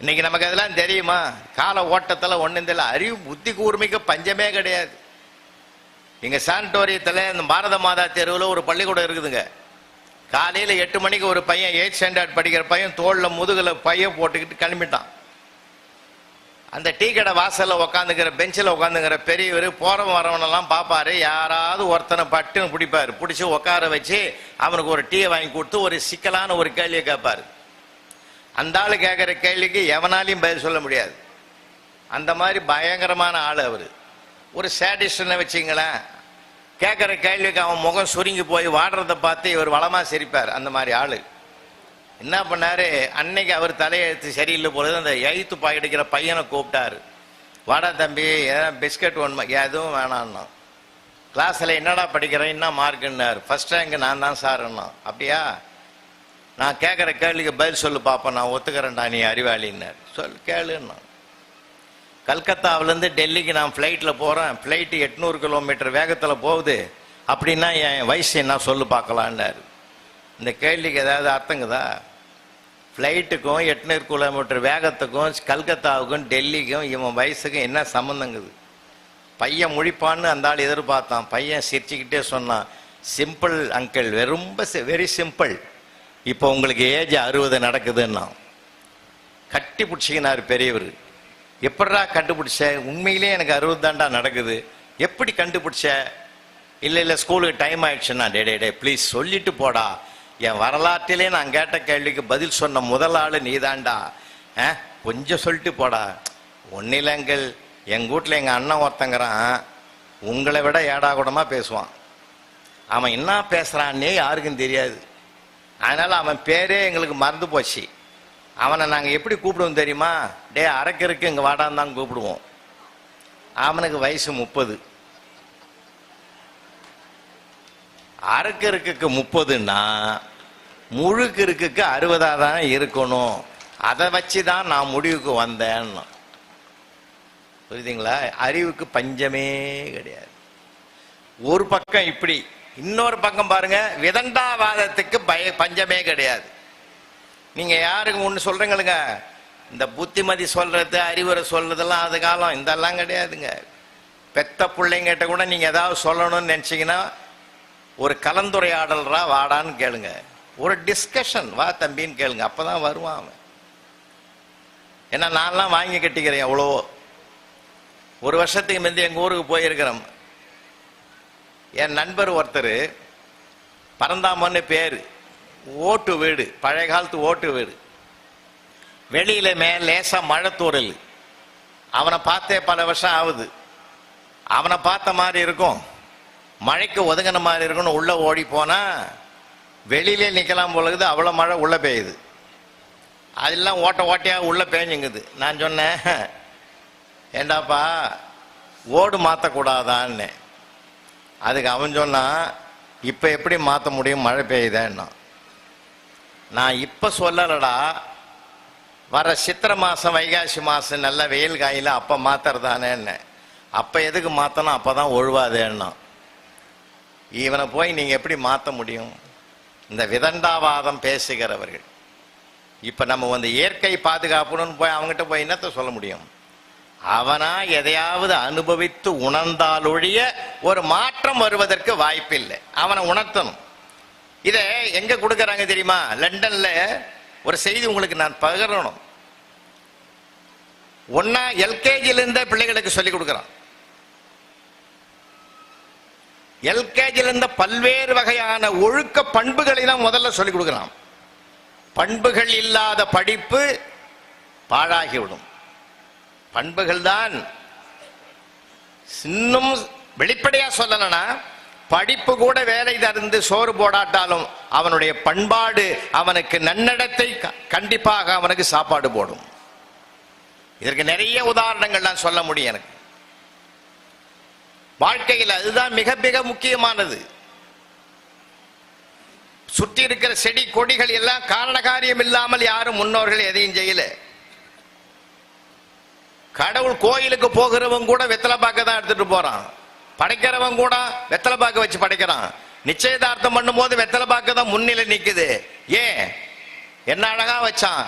இன்னைக்கு நமக்கு அதெல்லாம் தெரியுமா? கால ஓட்டத்தில் ஒன்றும் தெரியல அறிவு புத்தி கூர்மைக்கு பஞ்சமே கிடையாது. எங்கள் சானிட்டோரியத்தில் இந்த பாரத மாதா தெருவில் ஒரு பள்ளிக்கூடம் இருக்குதுங்க. காலையில் எட்டு மணிக்கு ஒரு பையன் எயிட் ஸ்டாண்டர்ட் படிக்கிற பையன் தோளில் முதுகில் பையன் போட்டுக்கிட்டு கிளம்பிட்டான். அந்த டீ கடை வாசலில் உட்காந்துக்கிற பெஞ்சில் உட்காந்துக்கிற பெரியவர் போகிறவன் வரவனெல்லாம் பார்ப்பாரு யாராவது ஒருத்தனை பட்டுன்னு பிடிப்பாரு. பிடிச்சி உட்கார வச்சு அவனுக்கு ஒரு டீயை வாங்கி கொடுத்து ஒரு சிக்கலான ஒரு கேள்வியை கேட்பாரு. அந்த ஆள் கேட்குற கேள்விக்கு எவனாலையும் பதில் சொல்ல முடியாது. அந்த மாதிரி பயங்கரமான ஆள் அவர். ஒரு சேடிஸ்ட்னு வச்சிங்களேன். கேட்குற கேள்விக்கு அவன் முகம் சுருங்கி போய் வாடுறத பார்த்து இவர் வளமாக சிரிப்பார் அந்த மாதிரி ஆள். என்ன பண்ணார்? அன்னைக்கு அவர் தலையெழுத்து சரியில்லை பொழுது அந்த எழுத்து பாக்கெடுக்கிற பையனை கூப்பிட்டாரு. வாடா தம்பி ஏதாவது பிஸ்கட் ஒன்று எதுவும் வேணான்னா கிளாஸில் என்னடா படிக்கிறேன் என்ன மார்க்குன்னாரு ஃபர்ஸ்ட் ரேங்க் நான் தான் சார்ன்னா அப்படியா? நான் கேட்குற கேள்விக்கு பதில் சொல்லு பார்ப்பேன் நான் ஒத்துக்கிறேன்டா நீ அறிவாளின்னார். சொல் கேளுன்னா. கல்கத்தாவிலேருந்து டெல்லிக்கு நான் ஃப்ளைட்டில் போகிறேன் ஃப்ளைட்டு எட்நூறு கிலோமீட்டர் வேகத்தில் போகுது. அப்படின்னா என் வயசு என்ன சொல்லு பார்க்கலான்னாரு. இந்த கேள்விக்கு ஏதாவது அர்த்தங்குதா? ஃப்ளைட்டுக்கும் எட்நூறு கிலோமீட்டர் வேகத்துக்கும் கல்கத்தாவுக்கும் டெல்லிக்கும் இவன் வயசுக்கும் என்ன சம்மந்தங்குது பையன் முழிப்பான்னு அந்த ஆள் எதிர்பார்த்தான். பையன் சிரிச்சுக்கிட்டே சொன்னான். சிம்பிள் அங்கிள் ரொம்ப வெரி சிம்பிள் இப்போ உங்களுக்கு ஏஜ் அறுபது நடக்குதுன்னா கட்டி பிடிச்சிக்கினார் பெரியவர். எப்படா கண்டுபிடிச்ச? உண்மையிலே எனக்கு அறுபது தாண்டா நடக்குது. எப்படி கண்டுபிடிச்ச? இல்லை இல்லை ஸ்கூலுக்கு டைம் ஆயிடுச்சுன்னா டே டே டே ப்ளீஸ் சொல்லிட்டு போடா. என் வரலாற்றிலே நான் கேட்ட கேள்விக்கு பதில் சொன்ன முதல் ஆள் நீதாண்டா. ஆ? கொஞ்சம் சொல்லிட்டு போடா. ஒன்றும் இல்லைங்கள் எங்கள் வீட்டில் எங்கள் அண்ணன் ஒருத்தங்கிறான். உங்களை விட ஏடா கூடமாக பேசுவான். அவன் என்ன பேசுகிறான்னே யாருக்கும் தெரியாது. அதனால அவன் பேரே எங்களுக்கு மறந்து போச்சு. அவனை நாங்கள் எப்படி கூப்பிடுவோம் தெரியுமா? டே அரக்கருக்கு இங்கே வாடான்னு தான் கூப்பிடுவோம். அவனுக்கு வயசு முப்பது. அரக்கருக்கு முப்பதுன்னா முழுக்கிருக்குக்கு அறுபதாக தான் இருக்கணும். அதை வச்சு தான் நான் முடிவுக்கு வந்தேன்னு புரியுதுங்களா? அறிவுக்கு பஞ்சமே கிடையாது. ஒரு பக்கம் இப்படி. இன்னொரு பக்கம் பாருங்க விதண்டாவாதத்துக்கு பய பஞ்சமே கிடையாது. நீங்க யாருக்கு ஒன்று சொல்றீங்களுங்க? இந்த புத்திமதி சொல்றது அறிவுரை சொல்றதெல்லாம் அது காலம் இதெல்லாம் கிடையாதுங்க. பெத்த பிள்ளைங்கிட்ட கூட நீங்க ஏதாவது சொல்லணும்னு நினைச்சீங்கன்னா ஒரு கலந்துரையாடல்ரா வாடான்னு கேளுங்க. ஒரு டிஸ்கஷன் வா தம்பின்னு கேளுங்க. அப்பதான் வருவான் அவன். ஏன்னா நான்லாம் வாங்கி கட்டிக்கிறேன் எவ்வளவோ. ஒரு வருஷத்துக்கு முந்தைய எங்கள் ஊருக்கு போயிருக்கிறோம் என் நண்பர் ஒருத்தர் பரந்தாமன்னு பேர். ஓட்டு வீடு பழைய காலத்து ஓட்டு வீடு. வெளியில மே லேசாக மழை தூரல் அவனை பார்த்தே பல வருஷம் ஆகுது. அவனை பார்த்த மாதிரி இருக்கும். மழைக்கு ஒதுங்கின மாதிரி இருக்கும்னு உள்ளே ஓடி போனால் வெளியிலே நிற்கலாம் பொழுது அவ்வளோ மழை உள்ளே பெய்யுது. அதெல்லாம் ஓட்ட ஓட்டையாக உள்ளே பேஞ்சுங்குது. நான் சொன்னேன் ஏண்டாப்பா ஓடு மாற்றக்கூடாதான்னு அதுக்கு அவன் சொன்னான் இப்போ எப்படி மாற்ற முடியும்? மழை பெய்யுதேன்னா. நான் இப்போ சொல்லலடா. வர சித்திரை மாதம் வைகாசி மாதம் நல்ல வெயில் காயில் அப்போ மாத்துறதானேன்னு. அப்போ எதுக்கு மாற்றணும் அப்போ தான் ஒழுவாதேன்னா. இவனை போய் நீங்கள் எப்படி மாற்ற முடியும்? இந்த விதண்டாவாதம் பேசுகிறவர்கள். இப்போ நம்ம வந்து இயற்கை பாதுகாப்புன்னு போய் அவங்ககிட்ட போய் என்னத்த சொல்ல முடியும்? அவனா எதையாவது அனுபவித்து உணர்ந்தாலொழிய ஒரு மாற்றம் வருவதற்கு வாய்ப்பில்லை. அவனை உணர்த்தணும். இதை எங்க கொடுக்கறாங்க தெரியுமா? லண்டன்ல ஒரு செய்தி உங்களுக்கு நான் பகிரணும். ஒன்னா எல்கேஜிலிருந்தே பிள்ளைகளுக்கு சொல்லிக் கொடுக்கிறான். எல்கேஜில இருந்த பல்வேறு வகையான ஒழுக்க பண்புகளை தான் முதல்ல சொல்லிக் கொடுக்கிறான். பண்புகள் இல்லாத படிப்பு பாழாகிவிடும். பண்புகள் தான் இன்னும் வெளிப்படையா சொல்லலன்னா படிப்பு கூட வேலை தருந்து சோறு போடாட்டாலும் அவனுடைய பண்பாடு அவனுக்கு நன்னடத்தை க- கண்டிப்பாக அவனுக்கு சாப்பாடு போடும். இதற்கு நிறைய உதாரணங்கள் நான் சொல்ல முடியும் எனக்கு. வாழ்க்கையில் அதுதான் மிக மிக முக்கியமானது. சுற்றி இருக்கிற செடி கொடிகள் எல்லாம் காரண காரியம் இல்லாமல் யாரும் முன்னோர்கள் எதையும் செய்யலை. கடவுள் கோயிலுக்கு போகிறவன் கூட வெத்தலை பாக்க தான் எடுத்துட்டு போறான். படைக்கிறவன் கூட வெத்தலை பாக்க வச்சு படைக்கிறான். நிச்சயதார்த்தம் பண்ணும்போது வெத்தலை பாக்க தான் முன்னிலை நிக்குது. ஏன்? என்ன அழகா வச்சான்?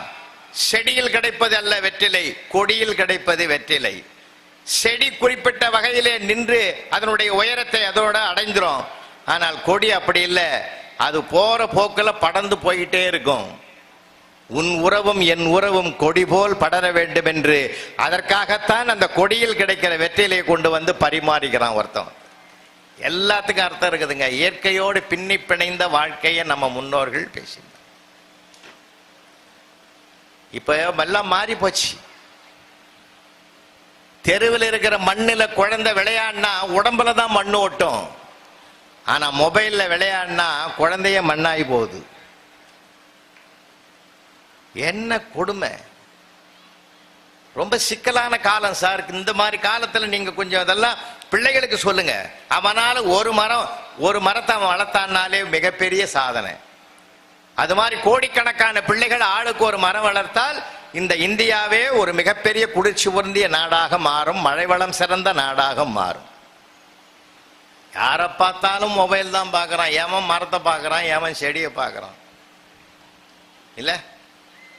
செடியில் கிடைப்பது அல்ல வெற்றிலை கொடியில் கிடைப்பது வெற்றிலை. செடி குறிப்பிட்ட வகையிலே நின்று அதனுடைய உயரத்தை அதோட அடைஞ்சிரும் ஆனால் கொடி அப்படி இல்லை. அது போற போக்கில் படந்து போயிட்டே இருக்கும். உன் உறவும் என் உறவும் கொடி போல் படர வேண்டும் என்று அதற்காகத்தான் அந்த கொடியில் கிடைக்கிற வெற்றிலையை கொண்டு வந்து பரிமாறிக்கிறான் ஒருத்தன். எல்லாத்துக்கும் அர்த்தம் இருக்குதுங்க. இயற்கையோடு பின்னி பிணைந்த வாழ்க்கையை நம்ம முன்னோர்கள் பேசினார் இப்போ எல்லாம் மாறி போச்சு. தெருவில் இருக்கிற மண்ணில் குழந்தை விளையாடினா உடம்புல தான் மண்ணு ஓட்டும் ஆனால் மொபைலில் விளையாடினா குழந்தைய மண்ணாகி போகுது. என்ன கொடுமை? ரொம்ப சிக்கலான காலம் சார். இந்த மாதிரி காலத்துல நீங்க கொஞ்சம் அதெல்லாம் பிள்ளைகளுக்கு சொல்லுங்க. அவனால ஒரு மரம் ஒரு மரத்தை அவன் வளர்த்தான்னாலே மிகப்பெரிய சாதனை. அது மாதிரி கோடிக்கணக்கான பிள்ளைகள் ஆளுக்கு ஒரு மரம் வளர்த்தால் இந்த இந்தியாவே ஒரு மிகப்பெரிய குளிர்ச்சி உருந்திய நாடாக மாறும் மழை வளம் சிறந்த நாடாக மாறும். யாரை பார்த்தாலும் மொபைல் தான் பார்க்கறான். ஏமன் மரத்தை பார்க்கறான்? ஏமன் செடியை பார்க்கறான்? இல்லை?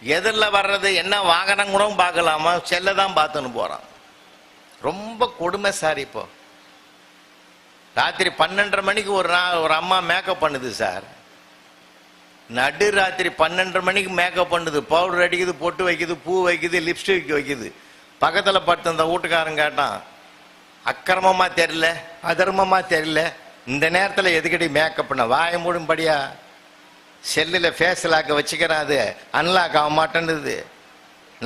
எதிரில் வர்றது என்ன வாகனம் கூட பார்க்கலாமா? செல்ல தான் பார்த்துன்னு போகிறான் ரொம்ப கொடுமை சார் இப்போ. ராத்திரி பன்னெண்டரை மணிக்கு ஒரு நாள் ஒரு அம்மா மேக்கப் பண்ணுது சார். நடு ராத்திரி பன்னெண்டரை மணிக்கு மேக்கப் பண்ணுது. பவுடர் அடிக்குது பொட்டு வைக்குது பூ வைக்குது லிப்ஸ்டிக் வைக்குது. பக்கத்தில் படுத்த அந்த வீட்டுக்காரன் கேட்டான் அக்கிரமமாக தெரியல? அதர்மமாக தெரியல? இந்த நேரத்தில் எதுக்கடி மேக்கப் பண்ண? வாய மூடும்படியா? செல்லில் ஃபேஸ் லாக்கை வச்சுக்கிறேன் அது. அன்லாக் ஆக மாட்டேன்னுது.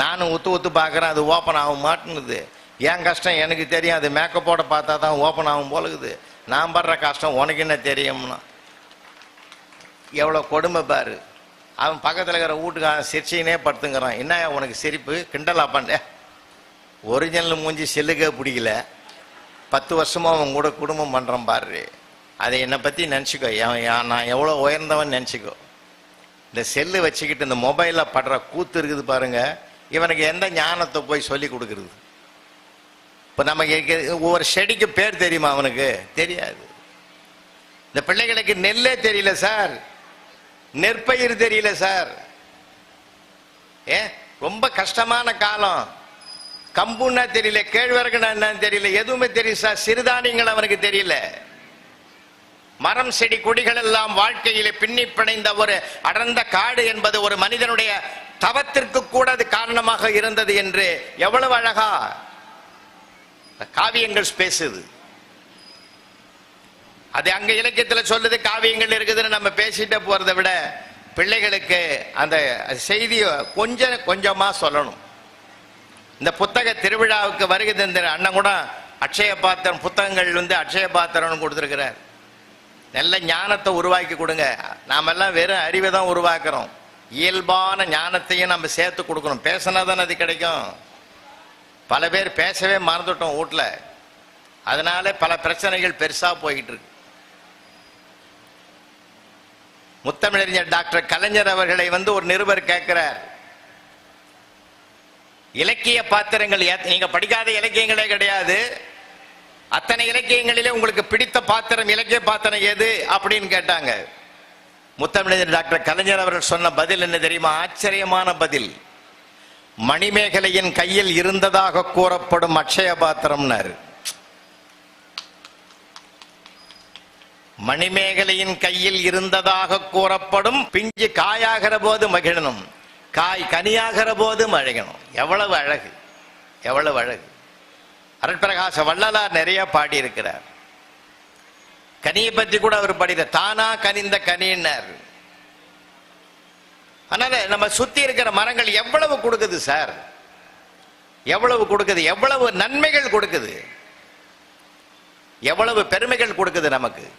நானும் உத்து உத்து பார்க்குறேன் அது ஓப்பன் ஆக மாட்டேன்னுது. என் கஷ்டம் எனக்கு தெரியும் அது மேக்கப்போட பார்த்தா தான் ஓப்பன் ஆகும் போலகுது. நான் படுற கஷ்டம் உனக்கு என்ன தெரியும்னா. எவ்வளோ கொடுமை பாரு. அவன் பக்கத்தில் இருக்கிற வீட்டுக்காரன் சிரிச்சினே படுத்துங்கிறான். என்ன உனக்கு சிரிப்பு? கிண்டலா பண்ண ஒரிஜினல் மூஞ்சி செல்லுக்கே பிடிக்கல. பத்து வருஷமாக அவன் கூட குடும்பம் பண்ணுறான் பாரு. அதை என்னை பற்றி நினச்சிக்கோ. நான் எவ்வளோ உயர்ந்தவன் நினச்சிக்கோ. இந்த செல்லு வச்சுக்கிட்டு இந்த மொபைலில் படுற கூத்து இருக்குது பாருங்க. இவனுக்கு எந்த ஞானத்தை போய் சொல்லி கொடுக்குறது? இப்போ நமக்கு ஒவ்வொரு செடிக்கு பேர் தெரியுமா அவனுக்கு? தெரியாது. இந்த பிள்ளைகளுக்கு நெல்லே தெரியல சார். நெற்பயிர் தெரியல சார். ஏ ரொம்ப கஷ்டமான காலம். கம்புன்னா தெரியல கேழ்வரகுனா என்னன்னு தெரியல எதுவுமே தெரியல சார். சிறுதானியங்கள் அவனுக்கு தெரியல. மரம் செடி கொடிகள் எல்லாம் வாழ்க்கையிலே பின்னி பிணைந்த ஒரு அடர்ந்த காடு என்பது ஒரு மனிதனுடைய தவத்திற்கு கூட அது காரணமாக இருந்தது என்று எவ்வளவு அழகா காவியங்கள் பேசுது. அது அங்க இலக்கியத்துல சொல்லுது காவியங்கள் இருக்குதுன்னு நம்ம பேசிட்டு போறதை விட பிள்ளைகளுக்கு அந்த செய்தியை கொஞ்சம் கொஞ்சமா சொல்லணும். இந்த புத்தக திருவிழாவுக்கு வருகை தந்த அண்ணன் கூட அக்ஷய பாத்திரம் புத்தகங்கள் வந்து அக்ஷய பாத்திரம்னு கொடுத்துருக்கிறார். நல்ல ஞானத்தை உருவாக்கி கொடுங்க. நாமெல்லாம் வெறும் அறிவை தான் உருவாக்குறோம். இயல்பான ஞானத்தையும் நம்ம சேர்த்து கொடுக்கணும். பேசினா தானே அது கிடைக்கும். பல பேர் பேசவே மறந்துட்டோம் வீட்டில் அதனால பல பிரச்சனைகள் பெருசாக போயிட்டு இருக்கு. முத்தமிழறிஞர் டாக்டர் கலைஞர் அவர்களை வந்து ஒரு நிருபர் கேட்கிறார். இலக்கிய பாத்திரங்கள் நீங்க படிக்காத இலக்கியங்களே கிடையாது. அத்தனை இலக்கியங்களிலே உங்களுக்கு பிடித்த பாத்திரம் இலக்கிய பாத்திரம் எது அப்படின்னு கேட்டாங்க. முத்தமிழர் டாக்டர் கலைஞர் அவர்கள் சொன்ன பதில் என்ன தெரியுமா? ஆச்சரியமான பதில். மணிமேகலையின் கையில் இருந்ததாக கூறப்படும் அக்ஷய பாத்திரம்னாரு. மணிமேகலையின் கையில் இருந்ததாக கூறப்படும் பிஞ்சு காயாகிற போது மகிழணும். காய் கனியாகிற போது மழகணும். எவ்வளவு அழகு. எவ்வளவு அழகு. அருட்பிரகாச வள்ளலார் நிறைய பாடி இருக்கிறார் கனியை பற்றி கூட அவர் பாடிற தானா கனிந்த கனின்னார் அதனால நம்ம சுத்தி இருக்கிற மரங்கள் எவ்வளவு கொடுக்குது சார்? எவ்வளவு கொடுக்குது? எவ்வளவு நன்மைகள் கொடுக்குது? எவ்வளவு பெருமைகள் கொடுக்குது நமக்கு?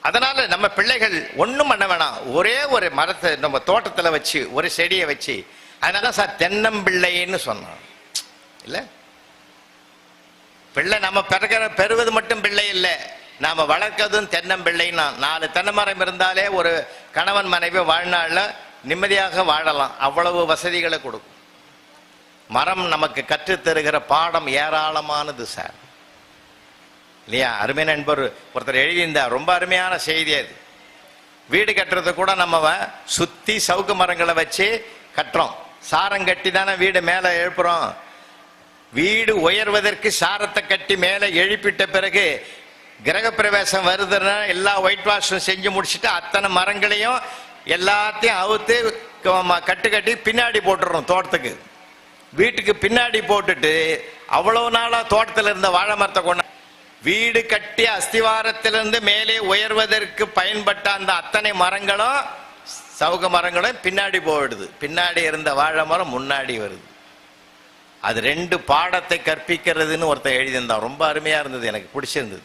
அதனால நம்ம பிள்ளைகள் ஒன்றும் பண்ண வேணாம். ஒரே ஒரு மரத்தை நம்ம தோட்டத்தில் வச்சு ஒரு செடியை வச்சு அதனால சார் தென்னம்பிள்ளைன்னு சொன்னோம். இல்லை? பிள்ளை நம்ம பிறக்கிற பெறுவது மட்டும் பிள்ளை இல்லை. நாம வளர்க்கறதும் தென்னம்பிள்ளைன்னா நாலு தென்னை மரம் இருந்தாலே ஒரு கணவன் மனைவி வாழ்நாளில் நிம்மதியாக வாழலாம். அவ்வளவு வசதிகளை கொடுக்கும். மரம் நமக்கு கற்றுத் தருகிற பாடம் ஏராளமானது சார். இல்லையா? அருமை நண்பர் ஒருத்தர் எழுதியிருந்தார். ரொம்ப அருமையான செய்தி அது. வீடு கட்டுறது கூட நம்ம சுற்றி சவுக்கு மரங்களை வச்சு கட்டுறோம். சாரம் கட்டி தானே வீடு மேலே எழுப்புறோம். வீடு உயர்வதற்கு சாரத்தை கட்டி மேலே எழுப்பிட்ட பிறகு கிரகப்பிரவேசம் வருதுன்னா எல்லா ஒயிட் வாஷும் செஞ்சு முடிச்சுட்டு அத்தனை மரங்களையும் எல்லாத்தையும் அவுத்து க- கட்டு கட்டி பின்னாடி போட்டுடுறோம் தோட்டத்துக்கு. வீட்டுக்கு பின்னாடி போட்டுட்டு அவ்வளவு நாளா தோட்டத்தில் இருந்த வாழை மரத்தை கொண்டு வீடு கட்டி அஸ்திவாரத்திலிருந்து மேலே உயர்வதற்கு பயன்பட்ட அந்த அத்தனை மரங்களும் சவுக மரங்களும் பின்னாடி போயிடுது. பின்னாடி இருந்த வாழை மரம் முன்னாடி வருது. அது ரெண்டு பாடத்தை கற்பிக்கிறதுன்னு ஒருத்தன் எழுதியிருந்தான். ரொம்ப அருமையா இருந்தது எனக்கு பிடிச்சிருந்தது.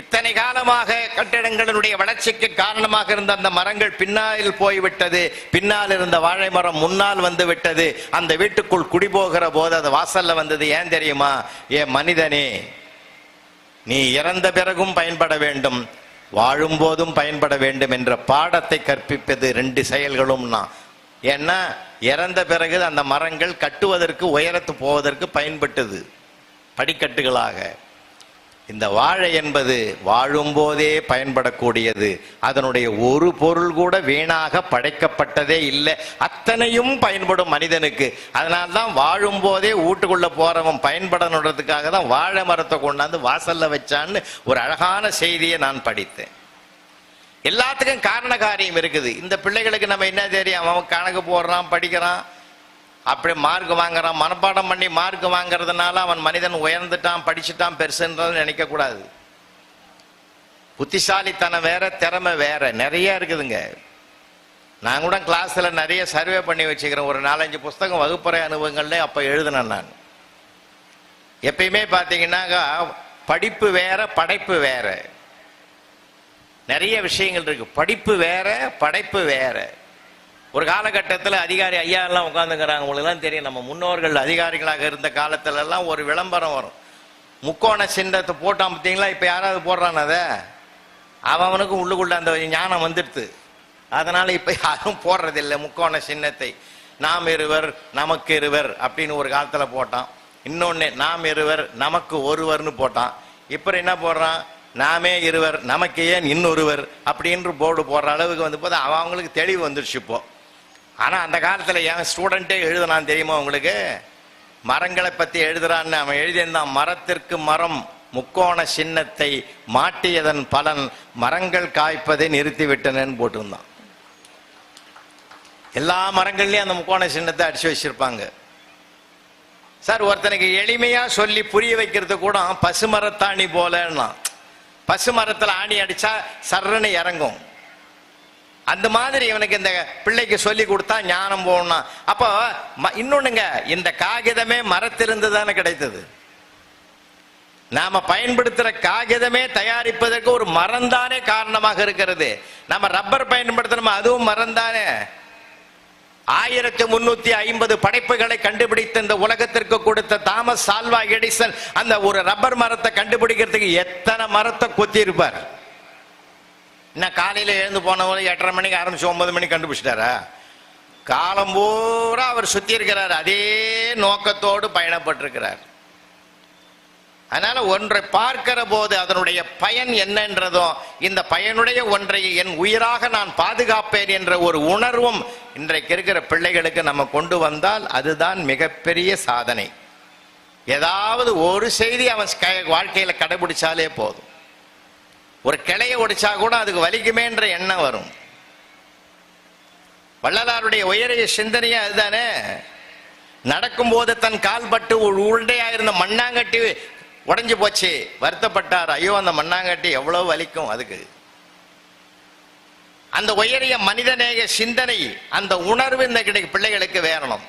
இத்தனை காலமாக கட்டிடங்களினுடைய வளர்ச்சிக்கு காரணமாக இருந்த அந்த மரங்கள் பின்னால் போய்விட்டது. பின்னால் இருந்த வாழை மரம் முன்னால் வந்து விட்டது அந்த வீட்டுக்குள் குடிபோகிற போது அது வாசல்ல வந்தது. ஏன் தெரியுமா? ஏ மனிதனே நீ இறந்த பிறகும் பயன்பட வேண்டும். வாழும் போதும் பயன்பட வேண்டும் என்ற பாடத்தை கற்பிப்பது ரெண்டு செயல்களும் நான். ஏன்னா இறந்த பிறகு அந்த மரங்கள் கட்டுவதற்கு உயரத்து போவதற்கு பயன்பட்டது. படிக்கட்டுகளாக. இந்த வாழை என்பது வாழும்போதே பயன்படக்கூடியது. அதனுடைய ஒரு பொருள் கூட வீணாக படைக்கப்பட்டதே இல்லை. அத்தனையும் பயன்படும் மனிதனுக்கு. அதனால்தான் வாழும் போதே வீட்டுக்குள்ள போறவன் பயன்படணுன்றதுக்காக தான் வாழை மரத்தை கொண்டாந்து வாசல்ல வச்சான்னு ஒரு அழகான செய்தியை நான் படித்தேன். எல்லாத்துக்கும் காரண காரியம் இருக்குது. இந்த பிள்ளைகளுக்கு நம்ம என்ன தெரியும்? அவன் கணக்கு போடுறான் படிக்கிறான் அப்படி மார்க் வாங்குறான் மனப்பாடம் பண்ணி மார்க் வாங்குறதுனால அவன் மனிதன் உயர்ந்துட்டான் படிச்சுட்டான் பெருசுன்றது நினைக்க கூடாது புத்திசாலித்தனம் வேற திறமை வேற நிறைய இருக்குதுங்க. நான் கூட கிளாஸில் நிறைய சர்வே பண்ணி வச்சுக்கிறேன். ஒரு நாலஞ்சு புஸ்தகம் வகுப்பறை அனுபவங்கள்ல அப்போ எழுதினேன் நான். எப்பயுமே பார்த்தீங்கன்னாக்கா படிப்பு வேற படைப்பு வேற. நிறைய விஷயங்கள் இருக்கு. படிப்பு வேற படைப்பு வேற. ஒரு காலகட்டத்தில் அதிகாரி ஐயா எல்லாம் உட்காந்துங்கிறாங்க உங்களுக்குலாம் தெரியும் நம்ம முன்னோர்கள் அதிகாரிகளாக இருந்த காலத்துல எல்லாம் ஒரு விளம்பரம் வரும். முக்கோண சின்னத்தை போட்டான் பார்த்தீங்களா? இப்போ யாராவது போடுறான் அதை? அவனுக்கு உள்ளுக்குள்ள அந்த ஞானம் வந்துடுது. அதனால இப்போ யாரும் போடுறதில்லை முக்கோண சின்னத்தை. நாம் இருவர் நமக்கு இருவர் அப்படின்னு ஒரு காலத்தில் போட்டான். இன்னொன்று நாம் இருவர் நமக்கு ஒருவர்னு போட்டான். இப்போ என்ன போடுறான்? நாமே இருவர் நமக்கு ஏன் இன்னொருவர் அப்படின்னு போர்டு போடுற அளவுக்கு வந்து போது அவன் அவங்களுக்கு தெளிவு வந்துருச்சு இப்போ. ஆனால் அந்த காலத்தில் என் ஸ்டூடெண்ட்டே எழுதுனான் தெரியுமா உங்களுக்கு? மரங்களை பற்றி எழுதுறான்னு அவன் எழுதியிருந்தான். மரத்திற்கு மரம் முக்கோண சின்னத்தை மாட்டியதன் பலன் மரங்கள் காய்ப்பதை நிறுத்திவிட்டனன்னு போட்டிருந்தான். எல்லா மரங்கள்லையும் அந்த முக்கோண சின்னத்தை அடிச்சு வச்சிருப்பாங்க. சார் ஒருத்தனுக்கு எளிமையா சொல்லி புரிய வைக்கிறது கூட பசுமரத்தாணி போலன்னா. பசு மரத்தில் ஆணி அடிச்சா சர்றன்னு இறங்கும். அந்த மாதிரி இவனுக்கு இந்த பிள்ளைக்கு சொல்லி கொடுத்தா ஞானம் போகணும் அப்போ ம- இன்னொன்னுங்க இந்த காகிதமே மரத்திலிருந்து தானே கிடைத்தது. நாம பயன்படுத்துற காகிதமே தயாரிப்பதற்கு ஒரு மரம் தானே காரணமாக இருக்கிறது. நம்ம ரப்பர் பயன்படுத்தணுமா? அதுவும் மரம் தானே ஆயிரத்தி முன்னூத்தி ஐம்பது படைப்புகளை கண்டுபிடித்த இந்த உலகத்திற்கு கொடுத்த தாமஸ் சால்வா எடிசன் அந்த ஒரு ரப்பர் மரத்தை கண்டுபிடிக்கிறதுக்கு எத்தனை மரத்தை கொத்தி இருப்பார் என்ன காலையில எழுந்து போனவங்க எட்டரை மணிக்கு ஆரம்பிச்சு ஒன்பது மணிக்கு கண்டுபிடிச்சிட்டாரா? காலம் பூரா அவர் சுத்தி இருக்கிறார். அதே நோக்கத்தோடு பயணப்பட்டிருக்கிறார். அதனால ஒன்றை பார்க்கிற போது அதனுடைய பயன் என்னன்றதும் இந்த பயனுடைய ஒன்றை என் உயிராக நான் பாதுகாப்பேன் என்ற ஒரு உணர்வும் இன்றைக்கு இருக்கிற பிள்ளைகளுக்கு நம்ம கொண்டு வந்தால் அதுதான் மிகப்பெரிய சாதனை. ஏதாவது ஒரு செய்தி அவன் க- வாழ்க்கையில கடைபிடிச்சாலே போதும். ஒரு கிளைய ஒடிச்சா கூட அதுக்கு வலிக்குமேன்ற எண்ணம் வரும். வள்ளலாருடைய உயரிய சிந்தனையே அதுதானே. நடக்கும்போது தன் கால்பட்டு உருண்டையா இருந்த மண்ணாங்கட்டி உடஞ்சு போச்சு. வருத்தப்பட்டார். ஐயோ அந்த மண்ணாங்கட்டி எவ்வளவு வலிக்கும் அதுக்கு. அந்த உயரிய மனிதநேய சிந்தனை அந்த உணர்வு இந்த கிடை பிள்ளைகளுக்கு வேறணும்.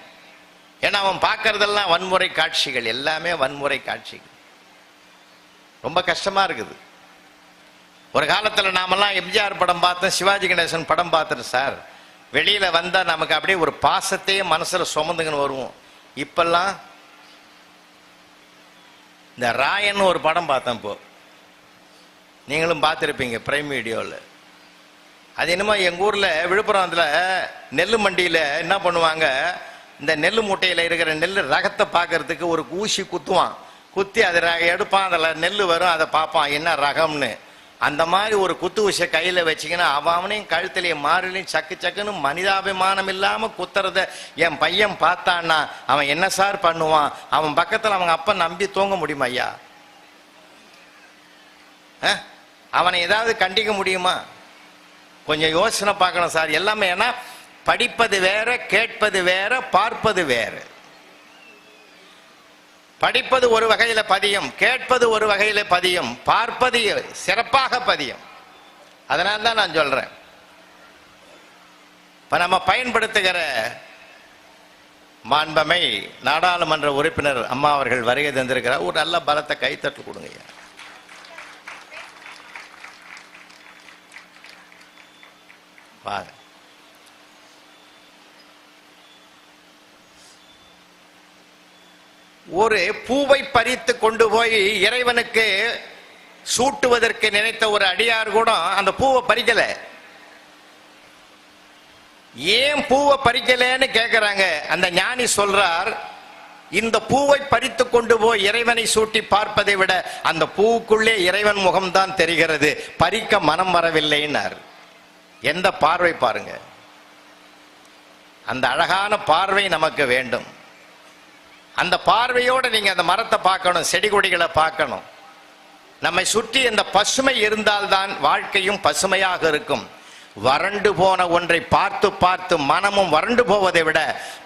ஏன்னா அவன் பார்க்கறதெல்லாம் வன்முறை காட்சிகள். எல்லாமே வன்முறை காட்சிகள். ரொம்ப கஷ்டமா இருக்குது. ஒரு காலத்தில் நாமெல்லாம் எம்ஜிஆர் படம் பார்த்தோம் சிவாஜி கணேசன் படம் பார்த்துட்டு சார். வெளியில் வந்தால் நமக்கு அப்படியே ஒரு பாசத்தையே மனசில் சுமந்துங்கன்னு வருவோம். இப்பெல்லாம் இந்த ராயன் ஒரு படம் பார்த்தேன் இப்போ. நீங்களும் பார்த்துருப்பீங்க பிரைம் வீடியோவில் அது என்னமோ எங்கள் ஊரில் விழுப்புரத்தில் நெல் மண்டியில் என்ன பண்ணுவாங்க இந்த நெல் மூட்டையில் இருக்கிற நெல் ரகத்தை பார்க்கறதுக்கு ஒரு ஊசி குத்துவான். குத்தி அதை ர- எடுப்பான் அதில் நெல் வரும் அதை பார்ப்பான் என்ன ரகம்னு. அந்த மாதிரி ஒரு குத்து விஷ கையில வச்சீங்கன்னா அவன் அவனையும் கழுத்துலையும் மாறிலையும் சக்கு சக்குன்னு மனிதாபிமானம் இல்லாம குத்துறத என் பையன் பார்த்தான்னா அவன் என்ன சார் பண்ணுவான்? அவன் பக்கத்துல அவங்க அப்பா நம்பி தூங்க முடியுமா ஐயா? அவனை ஏதாவது கண்டிக்க முடியுமா? கொஞ்சம் யோசனை பார்க்கணும் சார். எல்லாமே ஏன்னா படிப்பது வேற கேட்பது வேற பார்ப்பது வேற. படிப்பது ஒரு வகையில பதியும் கேட்பது ஒரு வகையில பதியும் பார்ப்பது சிறப்பாக பதியும். அதனால தான் நான் சொல்றேன். இப்ப நம்ம பயன்படுத்துகிற மாண்பமை நாடாளுமன்ற உறுப்பினர் அம்மா அவர்கள் வருகை தந்திருக்கிறார். ஒரு நல்ல பலத்தை கைத்தட்டு கொடுங்க ஐயா. ஒரு பூவை பறித்து கொண்டு போய் இறைவனுக்கு சூட்டுவதற்கு நினைத்த ஒரு அடியார் கூட அந்த பூவை பறிக்கல. ஏன் பூவை பறிக்கலன்னு கேக்குறாங்க. அந்த ஞானி சொல்றார் இந்த பூவை பறித்து கொண்டு போய் இறைவனை சூட்டி பார்ப்பதை விட அந்த பூவுக்குள்ளே இறைவன் முகம்தான் தெரிகிறது. பறிக்க மனம் வரவில்லைன்னார். எந்த பார்வை பாருங்க. அந்த அழகான பார்வை நமக்கு வேண்டும். அந்த பார்வையோடு நீங்கள் அந்த மரத்தை பார்க்கணும் செடி கொடிகளை பார்க்கணும். நம்மை சுற்றி அந்த பசுமை இருந்தால்தான் வாழ்க்கையும் பசுமையாக இருக்கும். வறண்டு போன ஒன்றை பார்த்து பார்த்து மனமும் வறண்டு போவதை விட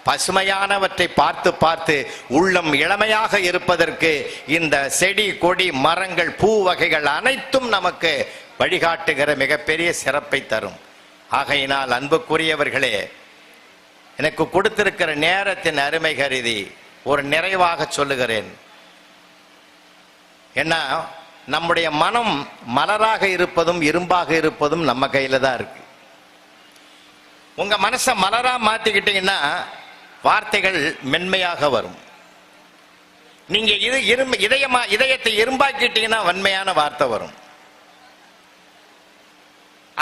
பசுமையானவற்றை பார்த்து பார்த்து உள்ளம் இளமையாக இருப்பதற்கு இந்த செடி கொடி மரங்கள் பூ வகைகள் அனைத்தும் நமக்கு வழிகாட்டுகிற மிகப்பெரிய சிறப்பை தரும். ஆகையினால் அன்புக்குரியவர்களே எனக்கு கொடுத்திருக்கிற நேரத்தின் அருமை கருதி ஒரு நிறைவாக சொல்லுகிறேன். ஏன்னா நம்முடைய மனம் மலராக இருப்பதும் இரும்பாக இருப்பதும் நம்ம கையில தான் இருக்கு. உங்க மனசை மலரா மாத்திக்கிட்டீங்கன்னா வார்த்தைகள் மென்மையாக வரும். நீங்க இது இரும்பு இதயமா இதயத்தை இரும்பாக்கிட்டீங்கன்னா வன்மையான வார்த்தை வரும்.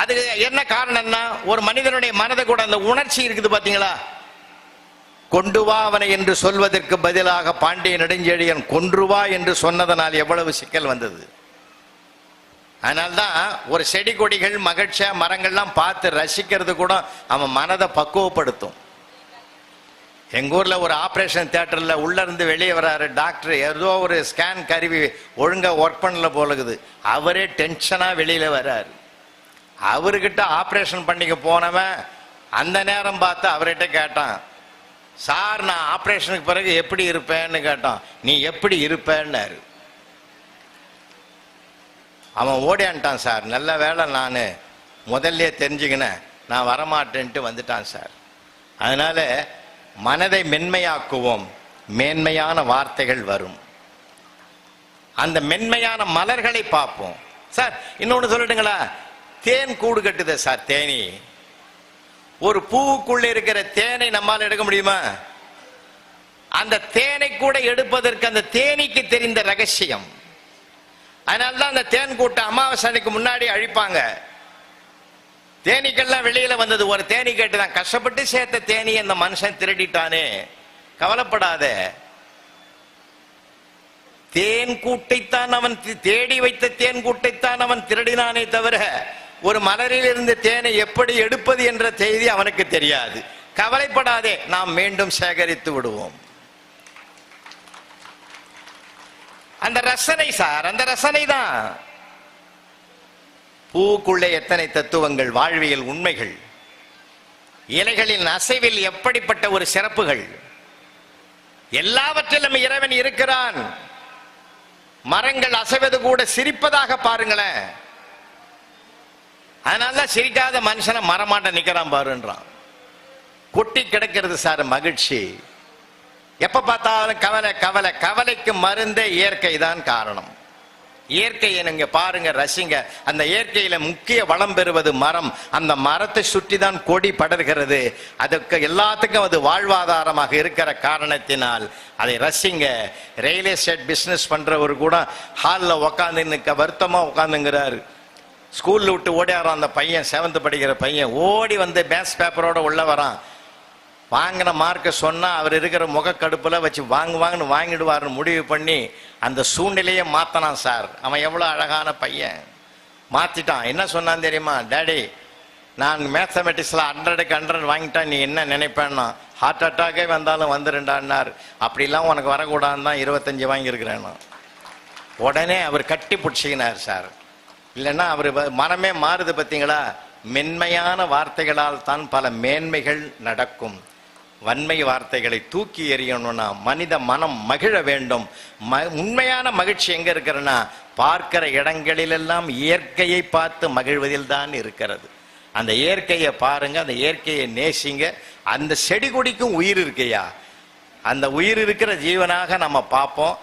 அது என்ன காரணம்னா ஒரு மனிதனுடைய மனதை கூட அந்த உணர்ச்சி இருக்குது பாத்தீங்களா? கொண்டு வா அவனை என்று சொல்வதற்கு பதிலாக பாண்டிய நெடுஞ்செழியன் கொன்று வா என்று சொன்னதனால் எவ்வளவு சிக்கல் வந்தது. அதனால்தான் ஒரு செடி கொடிகள் மகிழ்ச்சியா மரங்கள்லாம் பார்த்து ரசிக்கிறது கூட அவன் மனதை பக்குவப்படுத்தும். எங்கள் ஊரில் ஒரு ஆபரேஷன் தியேட்டர்ல உள்ள இருந்து வெளியே வராரு டாக்டர். ஏதோ ஒரு ஸ்கேன் கருவி ஒழுங்கா ஒர்க் பண்ணல போலகுது. அவரே டென்ஷனா வெளியில வராரு. அவர்கிட்ட ஆபரேஷன் பண்ணிக்க போனவன் அந்த நேரம் பார்த்து அவர்கிட்ட கேட்டான் சார் நான் ஆப்ரேஷனுக்கு பிறகு எப்படி இருப்பேன்னு கேட்டான். நீ எப்படி இருப்பேன்னாரு. அவன் ஓடியான்ட்டான் சார். நல்ல வேளை நான் முதல்ல தெரிஞ்சுக்கினேன். நான் வரமாட்டேன்ட்டு வந்துட்டான் சார். அதனால் மனதை மென்மையாக்குவோம். மேன்மையான வார்த்தைகள் வரும். அந்த மென்மையான மலர்களை பார்ப்போம். சார் இன்னொன்று சொல்லட்டுங்களா? தேன் கூடு கட்டுதே சார் தேனி. ஒரு பூவுக்குள்ள இருக்கிற தேனை நம்மால் எடுக்க முடியுமா? அந்த தேனை கூட எடுப்பதற்கு அந்த தேனிக்கு தெரிந்த ரகசியம். அதனால்தான் அந்த தேன் கூட்டம் அமாவாசை முன்னாடி அழிப்பாங்க. தேனீக்கெல்லாம் வெளியில வந்தது. ஒரு தேனி கேட்டுதான். கஷ்டப்பட்டு சேர்த்த தேனி அந்த மனுஷன் திருடிட்டானே. கவலைப்படாத. தேன் கூட்டைத்தான் அவன் தேடி வைத்த தேன் கூட்டைத்தான் அவன் திருடினானே தவிர ஒரு மலரில் இருந்து தேனை எப்படி எடுப்பது என்ற செய்தி அவனுக்கு தெரியாது. கவலைப்படாதே நாம் மீண்டும் சேகரித்து விடுவோம். அந்த ரசனை சார் அந்த ரசனை தான். பூக்குள்ளே எத்தனை தத்துவங்கள் வாழ்வியல் உண்மைகள். இலைகளின் அசைவில் எப்படிப்பட்ட ஒரு சிறப்புகள். எல்லாவற்றிலும் இறைவன் இருக்கிறான். மரங்கள் அசைவது கூட சிரிப்பதாக பாருங்களேன். அதனால சிரிக்காத மனுஷனை மரமாட்ட நிக்கிறான் பாருன்றான். கொட்டி கிடக்கிறது சார் மகிழ்ச்சி. எப்ப பார்த்தாலும் கவலை கவலை கவலைக்கு மருந்தே இயற்கை தான் காரணம். இயற்கையை நீங்க பாருங்க ரசிங்க. அந்த இயற்கையில முக்கிய வளம் பெறுவது மரம். அந்த மரத்தை சுற்றி தான் கொடி படர்கிறது. அதுக்கு எல்லாத்துக்கும் அது வாழ்வாதாரமாக இருக்கிற காரணத்தினால் அதை ரசிங்க. ரியல் எஸ்டேட் பிசினஸ் பண்றவர் கூட ஹாலில் உக்காந்து நிற்க வருத்தமா உட்காந்துங்கிறாரு ஸ்கூல்ல விட்டு ஓடியாரான் அந்த பையன் செவன்த் படிக்கிற பையன். ஓடி வந்து மேத்ஸ் பேப்பரோட உள்ள வரான். வாங்கின மார்க்கை சொன்னா அவர் இருக்கிற முகக்கடுப்புல வச்சு வாங்கு வாங்குன்னு முடிவு பண்ணி அந்த சூழ்நிலையை மாத்தனான் சார். அவன் எவ்வளவு அழகான பையன். மாத்திட்டான். என்ன சொன்னான் தெரியுமா? டேடி நான் மேத்தமெட்டிக்ஸில் ஹண்ட்ரடுக்கு ஹண்ட்ரட் வாங்கிட்டா நீ என்ன நினைப்பேன்னா ஹார்ட் அட்டாக்கே வந்தாலும் வந்துருண்டான்னார். அப்படிலாம் உனக்கு வரக்கூடாதுன்னு தான் இருபத்தஞ்சி வாங்கியிருக்கிறேன்னு. உடனே அவர் கட்டி பிடிச்சிக்கினார் சார். இல்லைன்னா அவர் மனமே மாறுது பார்த்தீங்களா மென்மையான வார்த்தைகளால் தான் பல மேன்மைகள் நடக்கும். வன்மை வார்த்தைகளை தூக்கி எறியணும்னா மனித மனம் மகிழ வேண்டும். ம உண்மையான மகிழ்ச்சி எங்க இருக்கிறன்னா பார்க்கிற இடங்களிலெல்லாம் இயற்கையை பார்த்து மகிழ்வதில் தான் இருக்கிறது. அந்த இயற்கையை பாருங்க அந்த இயற்கையை நேசிங்க. அந்த செடி கொடிக்கும் உயிர் இருக்கையா? அந்த உயிர் இருக்கிற ஜீவனாக நம்ம பார்ப்போம்.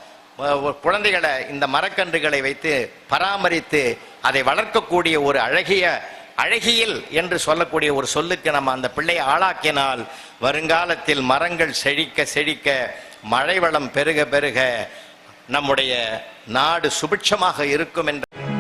குழந்தைகளை இந்த மரக்கன்றுகளை வைத்து பராமரித்து அதை வளர்க்கக்கூடிய ஒரு அழகிய அழகியல் என்று சொல்லக்கூடிய ஒரு சொல்லுக்கு நம்ம அந்த பிள்ளையை ஆளாக்கினால் வருங்காலத்தில் மரங்கள் செழிக்க செழிக்க மழை வளம் பெருக பெருக நம்முடைய நாடு சுபிட்சமாக இருக்கும் என்ற